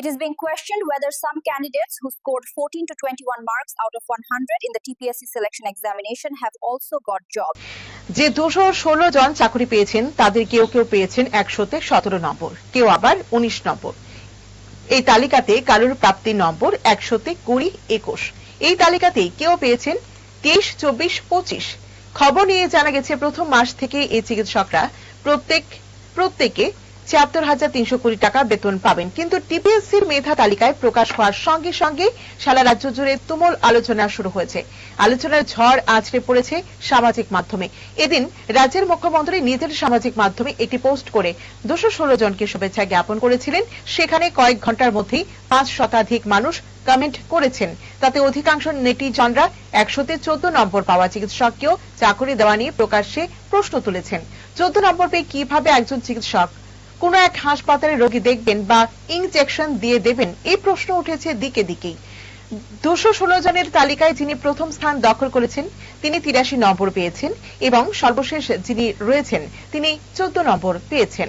It is being questioned whether some candidates who scored 14 to 21 marks out of 100 in the TPSC selection examination have also got jobs. যে দুশো ষোলো জন চাকরি পেয়েছেন, তাদের কেউ কেউ পেয়েছেন একশোতে সতেরো নম্বর, কেউ আবার উনিশ নম্বর। এই তালিকাতে কারোর প্রাপ্তি নম্বর একশোতে কুড়ি, একুশ। এই তালিকাতে কেউ পেয়েছেন তেইশ, চব্বিশ, পঁচিশ। খবর নিয়ে জানা গেছে, প্রথম মাস থেকে এই চিকিৎসকরা প্রত্যেক, প্রত্যেকে ছিয়াত্তর হাজার তিনশো কোটি টাকা বেতন পাবেন। কিন্তু টিপিএসসির মেধা তালিকায় প্রকাশ হওয়ার সঙ্গে সঙ্গে সারা রাজ্য জুড়ে তুমুল আলোচনা শুরু হয়েছে। আলোচনার ঝড় আছড়ে পড়েছে সামাজিক মাধ্যমে। এদিন রাজ্যের মুখ্যমন্ত্রী নিজের সামাজিক মাধ্যমে একটি পোস্ট করে দুশো ষোলো জনকে শুভেচ্ছা জ্ঞাপন করেছিলেন। সেখানে কয়েক ঘণ্টার মধ্যেই পাঁচ শতাধিক মানুষ কমেন্ট করেছেন। তাতে অধিকাংশ নেটিজনরা একশোতে চোদ্দ নম্বর পাওয়া চিকিৎসককেও চাকরি দেওয়া নিয়ে প্রকাশ্যে প্রশ্ন তুলেছেন। চোদ্দ নম্বর পেয়ে কীভাবে একজন চিকিৎসক কোন এক হাসপাতালে রোগী দেখবেন বা ইনজেকশন দিয়ে দেবেন, এই প্রশ্ন উঠেছে দিকে দিকেই। দুশো ষোলো জনের তালিকায় যিনি প্রথম স্থান দখল করেছেন, তিনি তিরাশি নম্বর পেয়েছেন এবং সর্বশেষ যিনি রয়েছেন, তিনি চোদ্দ নম্বর পেয়েছেন।